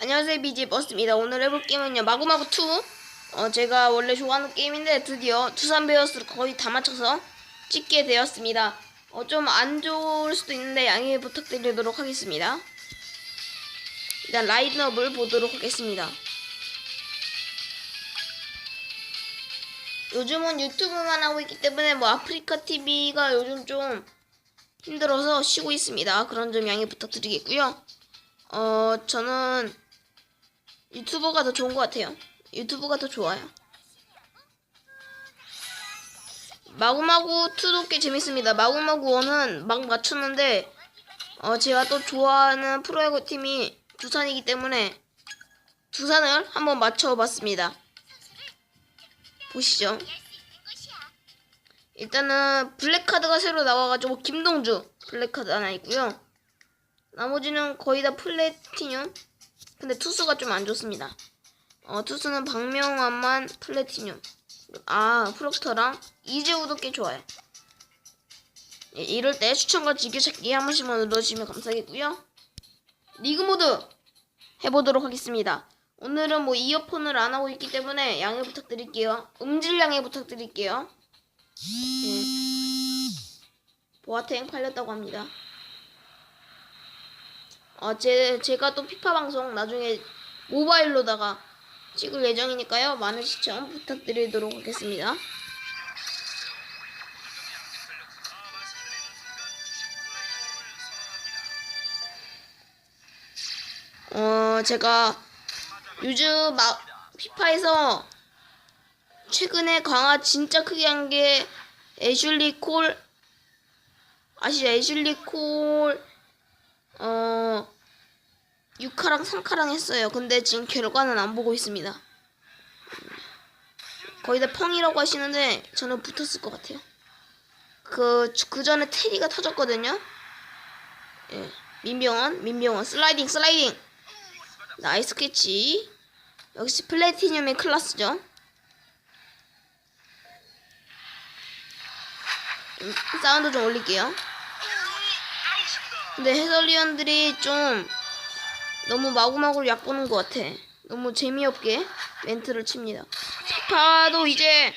안녕하세요 비지 버스입니다. 오늘 해볼 게임은요 마구마구 2. 어 제가 원래 좋아하는 게임인데 드디어 두산 베어스를 거의 다 맞춰서 찍게 되었습니다. 어 좀 안 좋을 수도 있는데 양해 부탁드리도록 하겠습니다. 일단 라인업을 보도록 하겠습니다. 요즘은 유튜브만 하고 있기 때문에 뭐 아프리카 TV가 요즘 좀 힘들어서 쉬고 있습니다. 그런 점 양해 부탁드리겠고요. 어 저는 유튜버가 더 좋은 것 같아요. 유튜브가 더 좋아요. 마구마구 2도 꽤 재밌습니다. 마구마구 1은 막 맞췄는데 어 제가 또 좋아하는 프로야구 팀이 두산이기 때문에 두산을 한번 맞춰봤습니다. 보시죠. 일단은 블랙카드가 새로 나와가지고 김동주 블랙카드 하나 있고요. 나머지는 거의 다 플래티늄. 근데 투수가 좀 안 좋습니다. 어, 투수는 박명환만 플래티늄. 아, 프록터랑 이재우도 꽤 좋아요. 예, 이럴 때 추천과 즐겨찾기 한 번씩만 눌러주시면 감사하겠고요. 리그 모드 해보도록 하겠습니다. 오늘은 뭐 이어폰을 안 하고 있기 때문에 양해 부탁드릴게요. 음질 양해 부탁드릴게요. 예. 보아탱 팔렸다고 합니다. 어, 제, 제가 또 피파 방송 나중에 모바일로다가 찍을 예정이니까요. 많은 시청 부탁드리도록 하겠습니다. 어, 제가 요즘 마, 피파에서 최근에 강화 진짜 크게 한 게 애슐리 콜 아시죠? 애슐리 콜 어, 6카랑 3카랑 했어요. 근데 지금 결과는 안 보고 있습니다. 거의 다 펑이라고 하시는데 저는 붙었을 것 같아요. 그, 그 전에 테리가 터졌거든요. 예. 민병원, 민병원, 슬라이딩, 슬라이딩. 나이스 캐치. 역시 플래티늄의 클라스죠. 음, 사운드 좀 올릴게요. 근데 해설위원들이 좀 너무 마구마구 얕보는 것 같아. 너무 재미없게 멘트를 칩니다. 피파도 이제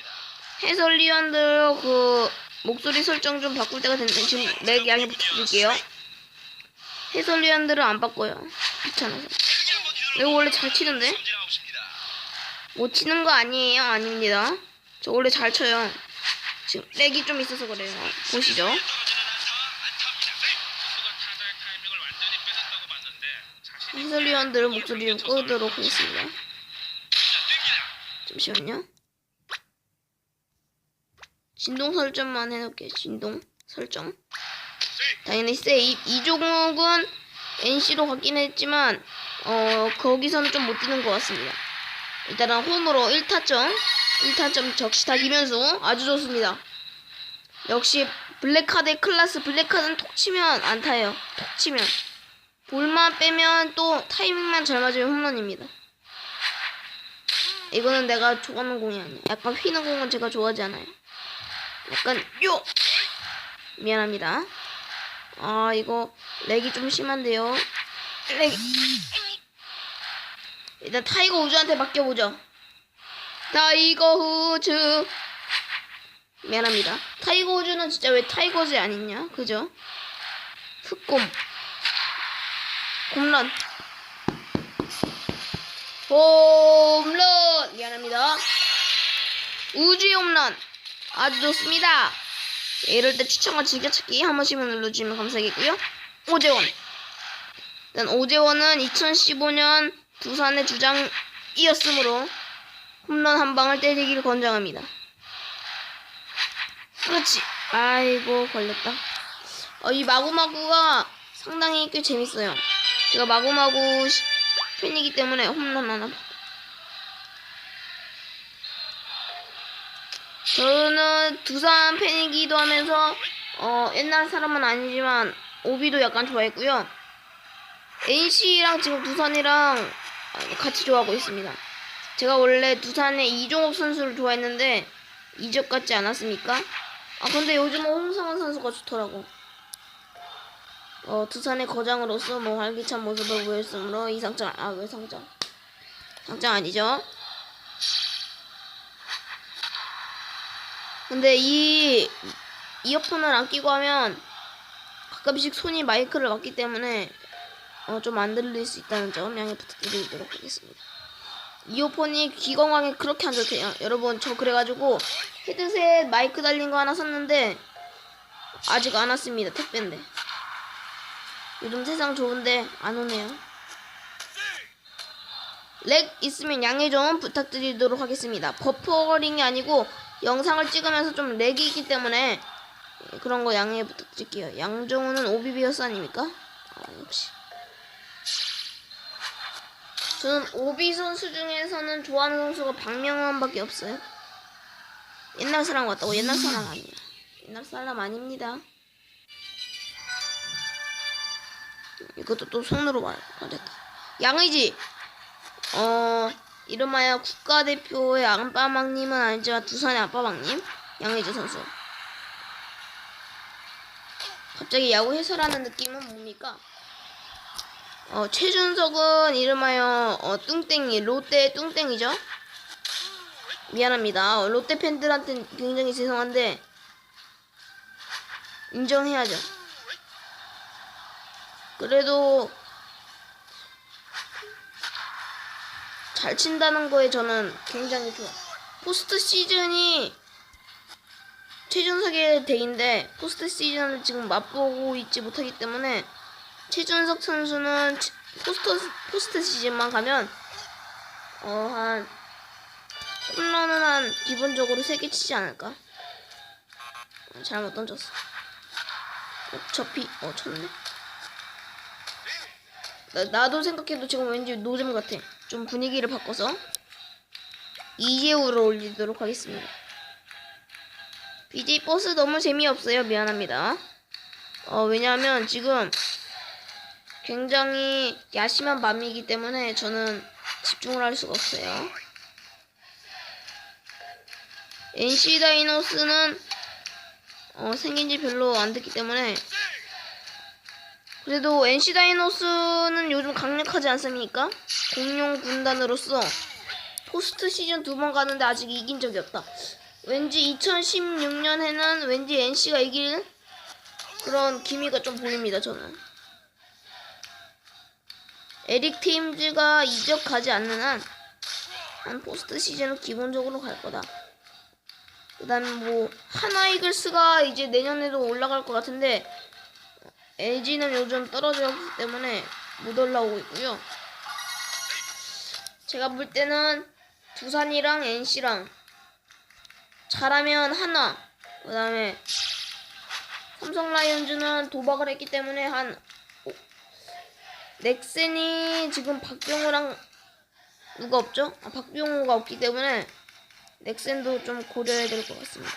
해설위원들 그 목소리 설정 좀 바꿀 때가 됐는데 지금 렉 양해 부탁드릴게요. 해설위원들은 안 바꿔요. 귀찮아서. 이거 원래 잘 치는데? 못 치는 거 아니에요? 아닙니다. 저 원래 잘 쳐요. 지금 렉이 좀 있어서 그래요. 보시죠. 해설위원들 목소리 좀 끄도록 하겠습니다. 잠시만요. 진동 설정만 해놓을게요. 진동 설정. 당연히 세이 이종욱은 NC로 갔긴 했지만 어 거기서는 좀 못 뛰는 것 같습니다. 일단은 홈으로 1타점 1타점 적시타 김현수 아주 좋습니다. 역시 블랙카드의 클라스 블랙카드는 톡 치면 안 타요. 톡 치면 볼만 빼면 또 타이밍만 잘 맞으면 홈런입니다. 이거는 내가 좋아하는 공이 아니야. 약간 휘는 공은 제가 좋아하지 않아요. 약간 요 미안합니다. 아 이거 렉이 좀 심한데요. 렉. 일단 타이거 우즈한테 맡겨보죠. 타이거 우즈. 미안합니다. 타이거 우즈는 진짜 왜 타이거즈 아니냐? 그죠? 흑곰. 홈런. 홈런. 미안합니다. 우주의 홈런. 아주 좋습니다. 네, 이럴 때 추천과 즐겨찾기 한 번씩만 눌러주시면 감사하겠고요. 오재원. 일단 오재원은 2015년 두산의 주장이었으므로 홈런 한 방을 때리기를 권장합니다. 그렇지. 아이고 걸렸다. 어, 이 마구마구가 상당히 꽤 재밌어요. 제가 마구마구 시- 팬이기 때문에 홈런 하나. 저는 두산 팬이기도 하면서 어, 옛날 사람은 아니지만 오비도 약간 좋아했고요. NC랑 지금 두산이랑 아, 같이 좋아하고 있습니다. 제가 원래 두산의 이종욱 선수를 좋아했는데 이적 같지 않았습니까? 아 근데 요즘은 홍성원 선수가 좋더라고. 어 두산의 거장으로서 뭐 활기찬 모습을 보였으므로 이 상장 아왜 상장? 상장 아니죠? 근데 이 이어폰을 안 끼고 하면 가끔씩 손이 마이크를 맞기 때문에 어, 좀 안 들릴 수 있다는 점 양해 부탁드리도록 하겠습니다. 이어폰이 귀 건강에 그렇게 안 좋대요. 여러분 저 그래가지고 헤드셋 마이크 달린 거 하나 샀는데 아직 안 왔습니다. 택배인데. 요즘 세상 좋은데 안 오네요. 렉 있으면 양해 좀 부탁드리도록 하겠습니다. 버퍼링이 아니고 영상을 찍으면서 좀 렉이 있기 때문에 그런 거 양해 부탁드릴게요. 양정우는 오비비어스 아닙니까? 아, 역시. 저는 오비 선수 중에서는 좋아하는 선수가 박명환밖에 없어요. 옛날 사람 같다고 옛날 사람 아니야. 옛날 사람 아닙니다. 이것도 또 손으로 말, 말했다. 양의지. 어 이름하여 국가대표의 안빠막님은 아니지만 두산의 안빠막님 양의지 선수. 갑자기 야구 해설하는 느낌은 뭡니까? 어, 최준석은 이름하여 어, 뚱땡이 롯데 뚱땡이죠. 미안합니다. 어, 롯데 팬들한테 굉장히 죄송한데 인정해야죠. 그래도 잘 친다는 거에 저는 굉장히 좋아. 포스트 시즌이 최준석의 대인데 포스트 시즌을 지금 맛보고 있지 못하기 때문에 최준석 선수는 치- 포스트 포스트 시즌만 가면 어 한 홈런은 한 기본적으로 3개 치지 않을까? 어, 잘못 던졌어. 어차피 어 쳤네. 나, 나도 생각해도 지금 왠지 노잼 같아. 좀 분위기를 바꿔서 이재우를 올리도록 하겠습니다. BJ 버스 너무 재미없어요. 미안합니다. 어, 왜냐하면 지금 굉장히 야심한 밤이기 때문에 저는 집중을 할 수가 없어요. NC 다이노스는 어, 생긴 지 별로 안 됐기 때문에 그래도 NC 다이노스는 요즘 강력하지 않습니까? 공룡 군단으로서 포스트 시즌 두 번 가는데 아직 이긴 적이 없다. 왠지 2016년에는 왠지 NC가 이길 그런 기미가 좀 보입니다, 저는. 에릭 팀즈가 이적 가지 않는 한, 한 포스트 시즌은 기본적으로 갈 거다. 그 다음에 뭐, 하나 이글스가 이제 내년에도 올라갈 것 같은데, LG는 요즘 떨어졌기 때문에 못 올라오고 있고요. 제가 볼 때는 두산이랑 NC랑 잘하면 하나, 그 다음에 삼성 라이온즈는 도박을 했기 때문에 한 오- 넥센이 지금 박병호랑 누가 없죠? 아, 박병호가 없기 때문에 넥센도 좀 고려해야 될 것 같습니다.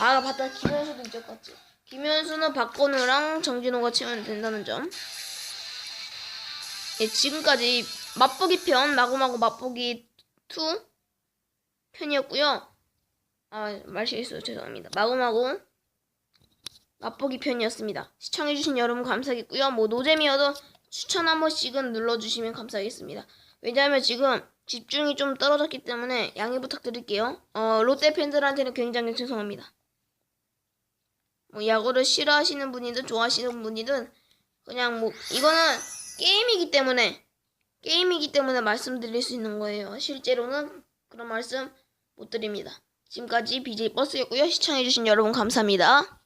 아 맞다 김현수도 같지. 김현수는 박건우랑 정진호가 치면 된다는 점. 예, 지금까지 맛보기 편 마구마구 맛보기 2 편이었고요. 아, 말 실수 죄송합니다. 마구마구 맛보기 편이었습니다. 시청해주신 여러분 감사하겠고요. 뭐 노잼이어도 추천 한 번씩은 눌러주시면 감사하겠습니다. 왜냐하면 지금 집중이 좀 떨어졌기 때문에 양해 부탁드릴게요. 어, 롯데 팬들한테는 굉장히 죄송합니다. 뭐 야구를 싫어하시는 분이든 좋아하시는 분이든 그냥 뭐 이거는 게임이기 때문에 게임이기 때문에 말씀드릴 수 있는 거예요. 실제로는 그런 말씀 못 드립니다. 지금까지 BJ 버스였고요. 시청해주신 여러분 감사합니다.